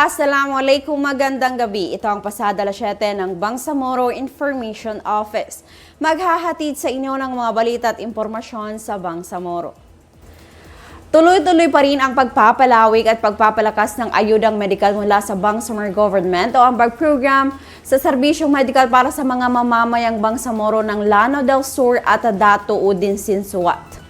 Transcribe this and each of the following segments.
Assalamualaikum, magandang gabi. Ito ang pasada alas 7 ng Bangsamoro Information Office. Maghahatid sa inyo ng mga balita at impormasyon sa Bangsamoro. Tuloy-tuloy pa rin ang pagpapalawig at pagpapalakas ng ayudang medikal mula sa Bangsamoro Government o ambag program sa serbisyong medikal para sa mga mamamayang Bangsamoro ng Lano del Sur at Dato Udin Sinsuat.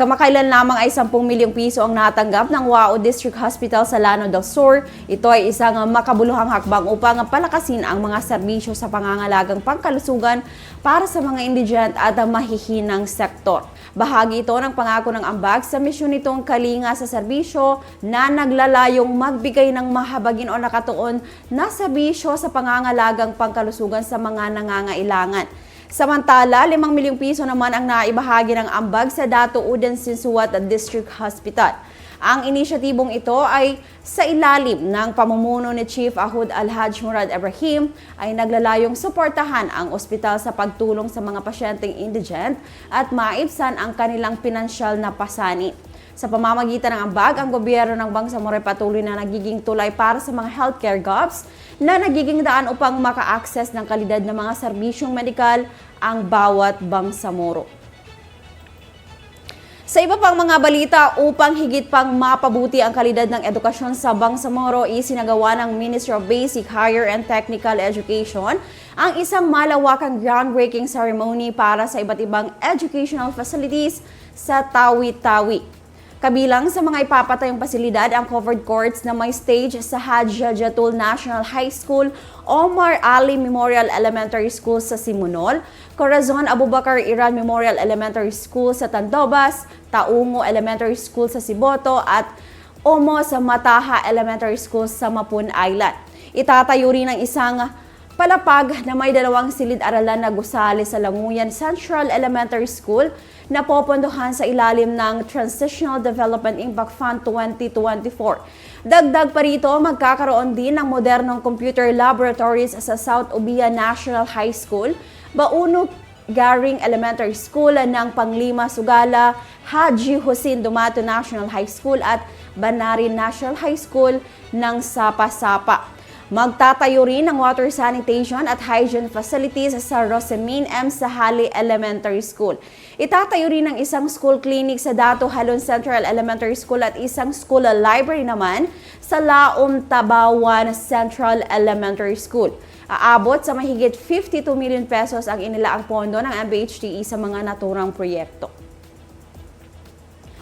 Kamakailan lamang ay 10 milyong piso ang natanggap ng WAO District Hospital sa Lano del Sur. Ito ay isang makabuluhang hakbang upang palakasin ang mga serbisyo sa pangangalagang pangkalusugan para sa mga indigent at mahihinang sektor. Bahagi ito ng pangako ng ambag sa misyon nitong kalinga sa serbisyo na naglalayong magbigay ng mahabagin o nakatuon na serbisyo sa pangangalagang pangkalusugan sa mga nangangailangan. Samantala, 5 milyong piso naman ang naibahagi ng ambag sa Dato Uden Sinsuat District Hospital. Ang inisyatibong ito ay sa ilalim ng pamumuno ni Chief Ahud Alhaj Murad Ibrahim ay naglalayong suportahan ang ospital sa pagtulong sa mga pasyenteng indigent at maibsan ang kanilang pinansyal na pasani. Sa pamamagitan ng ambag, ang gobyerno ng Bangsamoro ay patuloy na nagiging tulay para sa mga healthcare gobs na nagiging daan upang maka-access ng kalidad ng mga serbisyong medikal ang bawat Bangsamoro. Sa iba pang mga balita, upang higit pang mapabuti ang kalidad ng edukasyon sa Bangsamoro, isinagawa ng Ministry of Basic, Higher and Technical Education ang isang malawakang groundbreaking ceremony para sa iba't ibang educational facilities sa Tawi-Tawi. Kabilang sa mga ipapatayong pasilidad ang covered courts na may stage sa Hadja Jatul National High School, Omar Ali Memorial Elementary School sa Simunol, Corazon Abubakar Iran Memorial Elementary School sa Tandobas, Taungo Elementary School sa Siboto at Omo sa Mataha Elementary School sa Mapun Island. Itatayo rin ang isang palapag na may dalawang silid-aralan na gusali sa Languyan Central Elementary School na popondohan sa ilalim ng Transitional Development Impact Fund 2024. Dagdag pa rito, magkakaroon din ng modernong computer laboratories sa South Ubia National High School, Bauno Garing Elementary School ng Panglima Sugala, Haji Hussein Dumato National High School at Banarin National High School ng Sapa-Sapa. Magtatayo rin ng water sanitation at hygiene facilities sa Rosemin M. Sahali Elementary School. Itatayo rin ng isang school clinic sa Dato Halon Central Elementary School at isang school library naman sa Laom Tabawan Central Elementary School. Aabot sa mahigit 52 million pesos ang inilaang pondo ng MBHTE sa mga naturang proyekto.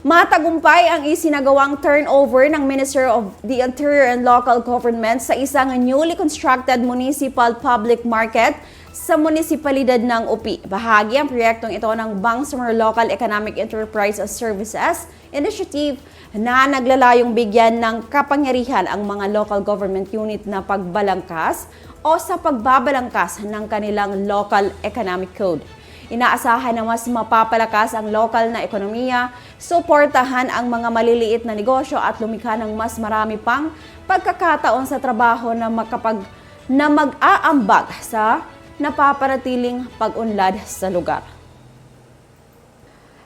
Matagumpay ang isinagawang turnover ng Minister of the Interior and Local Government sa isang newly constructed municipal public market sa munisipalidad ng UPI. Bahagi ang proyektong ito ng Bangsamoro Local Economic Enterprise Services Initiative na naglalayong bigyan ng kapangyarihan ang mga local government unit na pagbalangkas o sa pagbabalangkas ng kanilang local economic code. Inaasahan na mas mapapalakas ang lokal na ekonomiya, suportahan ang mga maliliit na negosyo at lumikha ng mas marami pang pagkakataon sa trabaho na makapag na mag-aambag sa napaparatiling pag-unlad sa lugar.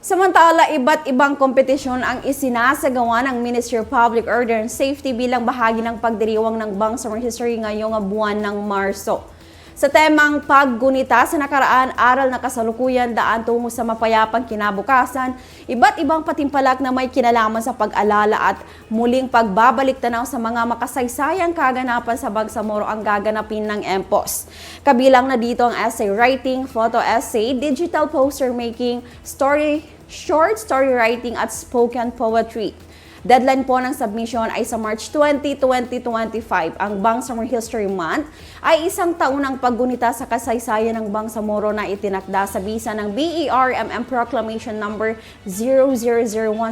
Samantala, iba't ibang kompetisyon ang isinasagawa ng Ministry of Public Order and Safety bilang bahagi ng pagdiriwang ng Bangsamoro History ngayong buwan ng Marso. Sa temang paggunita sa nakaraan, aral na kasalukuyan daan tungo sa mapayapang kinabukasan, iba't ibang patimpalak na may kinalaman sa pag-alala at muling pagbabalik tanaw sa mga makasaysayang kaganapan sa Bangsamoro ang gaganapin ng EMPOS. Kabilang na dito ang essay writing, photo essay, digital poster making, story, short story writing at spoken poetry. Deadline po ng submission ay sa March 20, 2025. Ang Bangsamoro History Month ay isang taunang paggunita sa kasaysayan ng Bangsamoro na itinakda sa bisa ng BERMM Proclamation Number 0001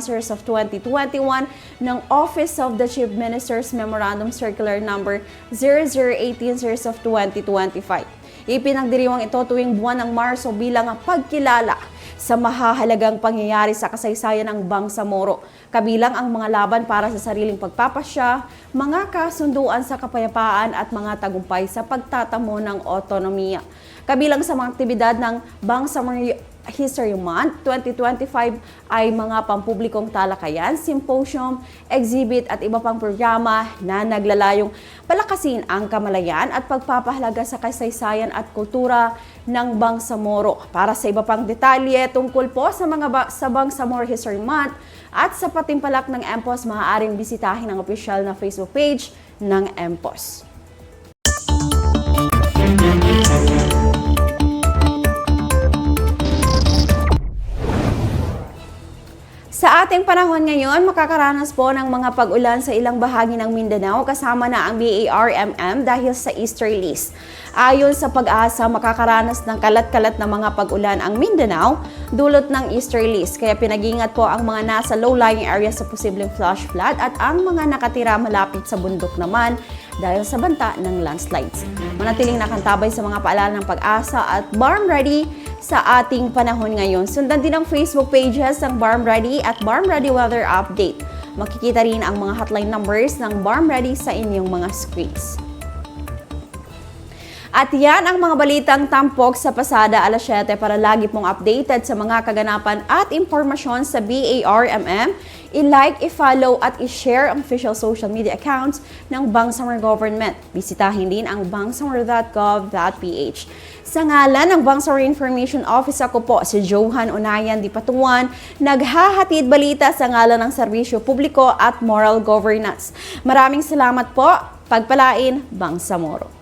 Series of 2021 ng Office of the Chief Minister's Memorandum Circular Number 0018 Series of 2025. Ipinagdiriwang ito tuwing buwan ng Marso bilang pagkilala sa mahahalagang pangyayari sa kasaysayan ng Bangsamoro, kabilang ang mga laban para sa sariling pagpapasya, mga kasunduan sa kapayapaan at mga tagumpay sa pagtatamo ng otonomiya. Kabilang sa mga aktibidad ng Bangsamoro History Month 2025 ay mga pampublikong talakayan, symposium, exhibit at iba pang programa na naglalayong palakasin ang kamalayan at pagpapahalaga sa kasaysayan at kultura ng Bangsamoro. Para sa iba pang detalye tungkol po sa mga ba- sa Bangsamoro History Month at sa patimpalak ng MPOS, maaaring bisitahin ang official na Facebook page ng MPOS. Sa ating panahon ngayon, makakaranas po ng mga pag-ulan sa ilang bahagi ng Mindanao kasama na ang BARMM dahil sa easterlies. Ayon sa pag-asa, makakaranas ng kalat-kalat na mga pag-ulan ang Mindanao dulot ng easterlies. Kaya pinag-ingat po ang mga nasa low-lying area sa posibleng flash flood at ang mga nakatira malapit sa bundok naman dahil sa banta ng landslides. Manatiling nakantabay sa mga paalala ng pag-asa at Barm Ready sa ating panahon ngayon. Sundan din ang Facebook pages ng Barm Ready at Barm Ready Weather Update. Makikita rin ang mga hotline numbers ng Barm Ready sa inyong mga screens. At yan ang mga balitang tampok sa pasada alas 7 para lagi pong updated sa mga kaganapan at impormasyon sa BARMM. I-like, i-follow at i-share ang official social media accounts ng Bangsamoro Government. Bisitahin din ang bangsamoro.gov.ph. Sa ngalan ng Bangsamoro Information Office ako po si Johan Unayan Di Patuan, naghahatid balita sa ngalan ng serbisyo publiko at moral governance. Maraming salamat po. Pagpalain, Bangsamoro.